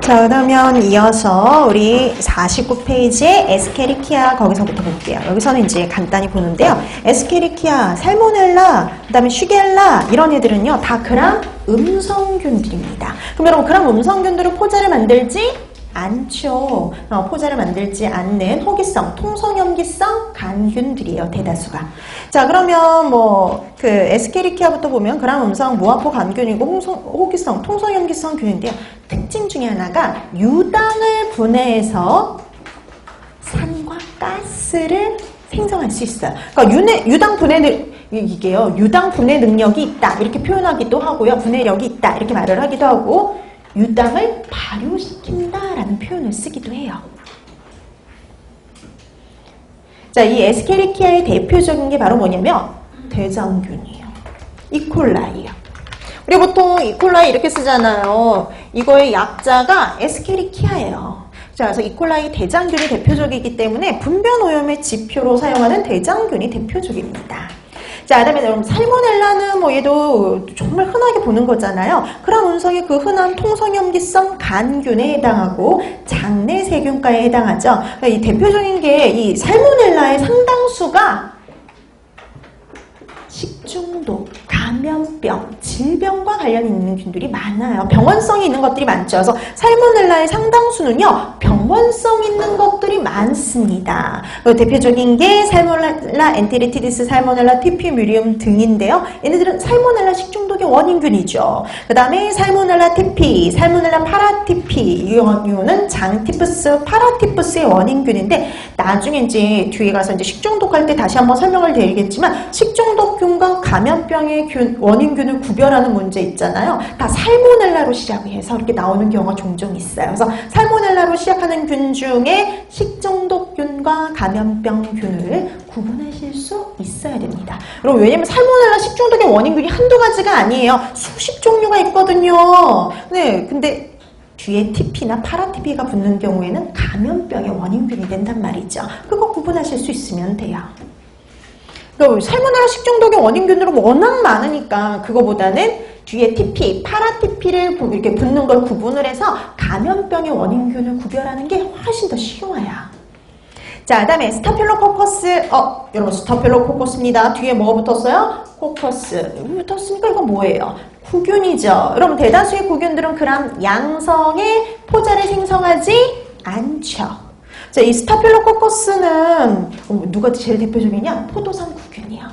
자, 그러면 이어서 우리 49페이지에 에스케리키아 거기서부터 볼게요. 여기서는 이제 간단히 보는데요. 에스케리키아, 살모넬라, 그 다음에 슈겔라 이런 애들은요. 다 그람 음성균들입니다. 그럼 여러분 그람 음성균들은 포자를 만들지 않죠. 어, 포자를 만들지 않는 호기성, 통성염기성 간균들이에요. 대다수가. 자, 그러면 뭐 그 에스케리키아부터 보면 그람 음성 무화포 간균이고 홍성, 호기성, 통성염기성 균인데요. 특징 중에 하나가 유당을 분해해서 산과 가스를 생성할 수 있어요. 그러니까 유내, 유당 분해 능 이게요. 유당 분해 능력이 있다 이렇게 표현하기도 하고요. 분해력이 있다 이렇게 말을 하기도 하고 유당을 발효시킨다라는 표현을 쓰기도 해요. 자, 이 에스케리키아의 대표적인 게 바로 뭐냐면 대장균이에요. 이콜라이요. 우리 보통 이콜라이 이렇게 쓰잖아요. 이거의 약자가 에스케리키아예요. 자, 그래서 이콜라이 대장균이 대표적이기 때문에 분변 오염의 지표로 사용하는 대장균이 대표적입니다. 자, 그다음에 여러분 살모넬라는 뭐 얘도 정말 흔하게 보는 거잖아요. 그런 운성이 그 흔한 통성염기성 간균에 해당하고 장내 세균과에 해당하죠. 그러니까 이 대표적인 게 이 살모넬라의 상당수가 식중독, 감염병, 질병과 관련 있는 균들이 많아요. 병원성이 있는 것들이 많죠. 그래서 살모넬라의 상당수는요, 병원성 있는 것들이 많습니다. 그 대표적인 게 살모넬라 엔테리티디스, 살모넬라 티피뮤리움 등인데요. 얘네들은 살모넬라 식중독의 원인균이죠. 그 다음에 살모넬라 티피, 살모넬라 파라티피, 이 경우는 장티푸스, 파라티푸스의 원인균인데 나중에 이제 뒤에 가서 이제 식중독할 때 다시 한번 설명을 드리겠지만 식중독균과 감염병의 균, 원인균을 구별 하는 문제 있잖아요. 다 살모넬라로 시작해서 이렇게 나오는 경우가 종종 있어요. 그래서 살모넬라로 시작하는 균 중에 식중독균과 감염병균을 구분하실 수 있어야 됩니다. 여러분 왜냐면 살모넬라 식중독의 원인균이 한두 가지가 아니에요. 수십 종류가 있거든요. 네, 근데 뒤에 TP나 파라TP가 붙는 경우에는 감염병의 원인균이 된단 말이죠. 그거 구분하실 수 있으면 돼요. 그러니까 살모넬라 식중독의 원인균들은 워낙 많으니까 그거보다는 뒤에 TP, 파라TP를 이렇게 붙는 걸 구분을 해서 감염병의 원인균을 구별하는 게 훨씬 더 쉬워요. 자, 그 다음에 스타필로코커스, 어, 여러분 스타필로코커스입니다. 뒤에 뭐가 붙었어요? 코커스. 붙었으니까 이건 뭐예요? 구균이죠. 여러분 대다수의 구균들은 그럼 양성의 포자를 생성하지 않죠. 자, 이 스타필로코커스는 어, 누가 제일 대표적이냐? 포도상 구균이요.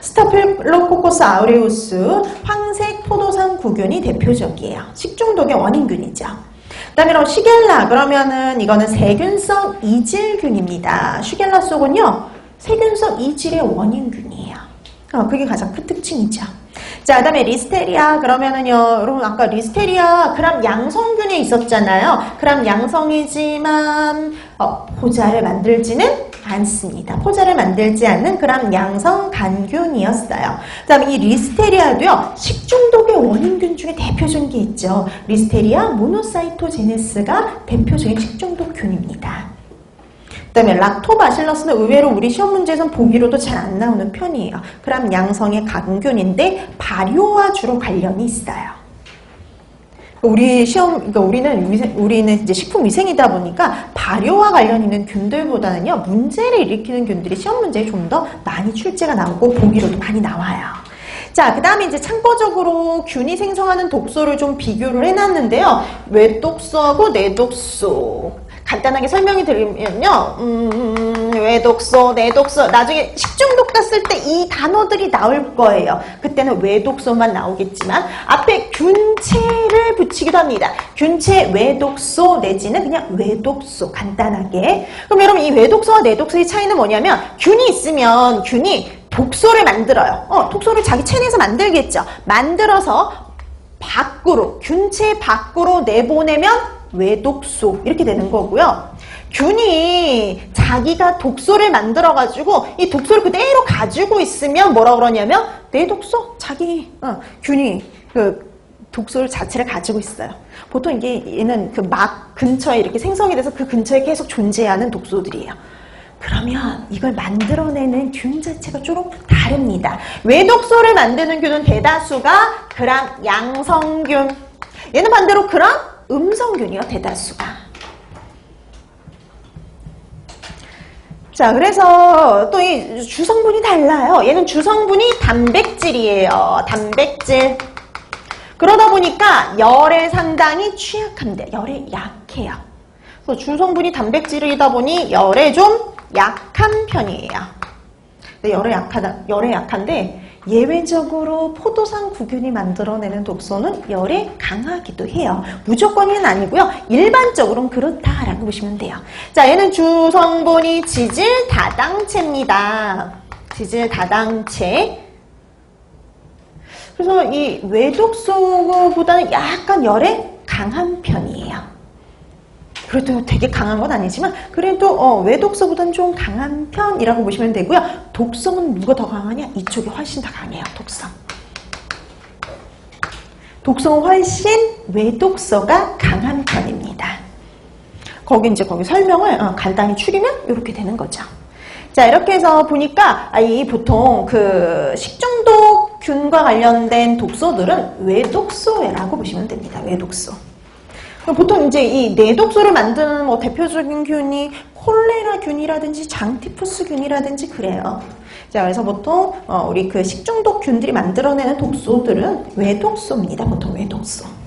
스타필로코커스 아우레우스 황색 포도상 구균이 대표적이에요. 식중독의 원인균이죠. 그다음에 슈겔라 그러면은 이거는 세균성 이질균입니다. 슈겔라 속은요 세균성 이질의 원인균이에요. 어, 그게 가장 큰 특징이죠. 자, 그 다음에 리스테리아 그러면은요, 여러분 아까 리스테리아 그람 양성균에 있었잖아요. 그람 양성이지만 어, 포자를 만들지는 않습니다. 포자를 만들지 않는 그람 양성 간균이었어요. 그다음에 이 리스테리아도요, 식중독의 원인균 중에 대표적인 게 있죠. 리스테리아 모노사이토제네스가 대표적인 식중독균입니다. 그다음에 락토바실러스는 의외로 우리 시험 문제에선 보기로도 잘 안 나오는 편이에요. 그럼 양성의 간균인데 발효와 주로 관련이 있어요. 우리 시험, 그러니까 우리는 위생, 우리는 이제 식품 위생이다 보니까 발효와 관련 있는 균들보다는요 문제를 일으키는 균들이 시험 문제에 좀 더 많이 출제가 나오고 보기로도 많이 나와요. 자, 그 다음에 이제 참고적으로 균이 생성하는 독소를 좀 비교를 해놨는데요. 외독소하고 내독소. 간단하게 설명이 드리면요. 음, 외독소, 내독소. 나중에 식중독 갔을 때 이 단어들이 나올 거예요. 그때는 외독소만 나오겠지만 앞에 균체를 붙이기도 합니다. 균체 외독소 내지는 그냥 외독소 간단하게. 그럼 여러분 이 외독소와 내독소의 차이는 뭐냐면 균이 있으면 균이 독소를 만들어요. 어, 독소를 자기 체내에서 만들겠죠. 만들어서 밖으로 균체 밖으로 내보내면 외독소 이렇게 되는 거고요. 균이 자기가 독소를 만들어 가지고 이 독소를 그대로 가지고 있으면 뭐라 그러냐면 내독소 자기 어, 균이 그 독소를 자체를 가지고 있어요. 보통 이게 얘는 그 막 근처에 이렇게 생성이 돼서 그 근처에 계속 존재하는 독소들이에요. 그러면 이걸 만들어내는 균 자체가 조금 다릅니다. 외독소를 만드는 균은 대다수가 그람 양성균, 얘는 반대로 그럼 음성균이요, 대다수가. 자, 그래서 또 이 주성분이 달라요. 얘는 주성분이 단백질이에요. 단백질. 그러다 보니까 열에 상당히 취약합니다. 열에 약해요. 그래서 주성분이 단백질이다 보니 열에 좀 약한 편이에요. 열에 약하다, 열에 약한데 예외적으로 포도상 구균이 만들어내는 독소는 열에 강하기도 해요. 무조건은 아니고요. 일반적으로는 그렇다라고 보시면 돼요. 자, 얘는 주 성분이 지질 다당체입니다. 지질 다당체. 그래서 이 외독소보다는 약간 열에 강한 편이에요. 그래도 되게 강한 건 아니지만 그래도 어, 외독소보다는 좀 강한 편이라고 보시면 되고요. 독성은 누가 더 강하냐? 이쪽이 훨씬 더 강해요. 독성. 독성은 훨씬 외독소가 강한 편입니다. 거기 이제 거기 설명을 어, 간단히 추리면 이렇게 되는 거죠. 자 이렇게 해서 보니까 아, 이 보통 그 식중독균과 관련된 독소들은 외독소라고 보시면 됩니다. 외독소. 보통 이제 이 내독소를 만드는 뭐 대표적인 균이 콜레라균이라든지 장티푸스균이라든지 그래요. 자, 그래서 보통 어, 우리 그 식중독균들이 만들어내는 독소들은 외독소입니다. 보통 외독소.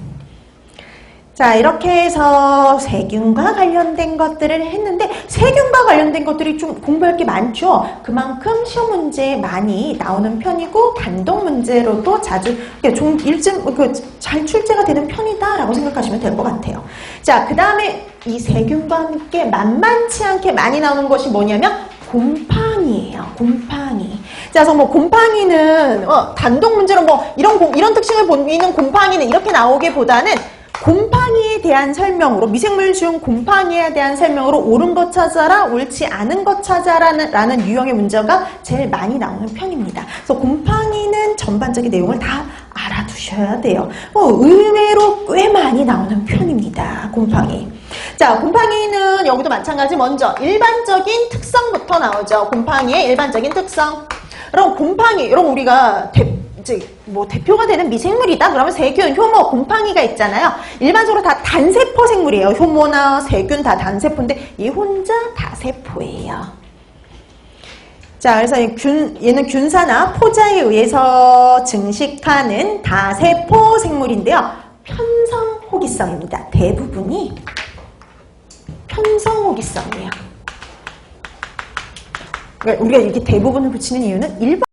자, 이렇게 해서 세균과 관련된 것들을 했는데 세균과 관련된 것들이 좀 공부할 게 많죠. 그만큼 시험 문제에 많이 나오는 편이고 단독 문제로도 자주 이렇게 좀 일점 그잘 출제가 되는 편이다 라고 생각하시면 될 것 같아요. 자, 그 다음에 이 세균과 함께 만만치 않게 많이 나오는 것이 뭐냐면 곰팡이에요. 곰팡이. 자, 그래서 뭐 곰팡이는 어, 단독 문제로 뭐 이런 곰- 이런 특징을 보이는 곰팡이는 이렇게 나오기보다는 곰팡이에 대한 설명으로 미생물 중 곰팡이에 대한 설명으로 옳은 것 찾아라 옳지 않은 것 찾아라는 라는 유형의 문제가 제일 많이 나오는 편입니다. 그래서 곰팡이는 전반적인 내용을 다 알아두셔야 돼요. 어, 의외로 꽤 많이 나오는 편입니다. 곰팡이. 자, 곰팡이는 여기도 마찬가지 먼저 일반적인 특성부터 나오죠. 곰팡이의 일반적인 특성. 그럼 곰팡이, 여러분 우리가 대, 이제 뭐 대표가 되는 미생물이다 그러면 세균, 효모, 곰팡이가 있잖아요. 일반적으로 다 단세포 생물이에요. 효모나 세균 다 단세포인데 얘 혼자 다세포예요. 자, 그래서 이 균, 얘는 균사나 포자에 의해서 증식하는 다세포 생물인데요. 편성 호기성입니다. 대부분이 편성 호기성이에요. 그러니까 우리가 이렇게 대부분을 붙이는 이유는 일반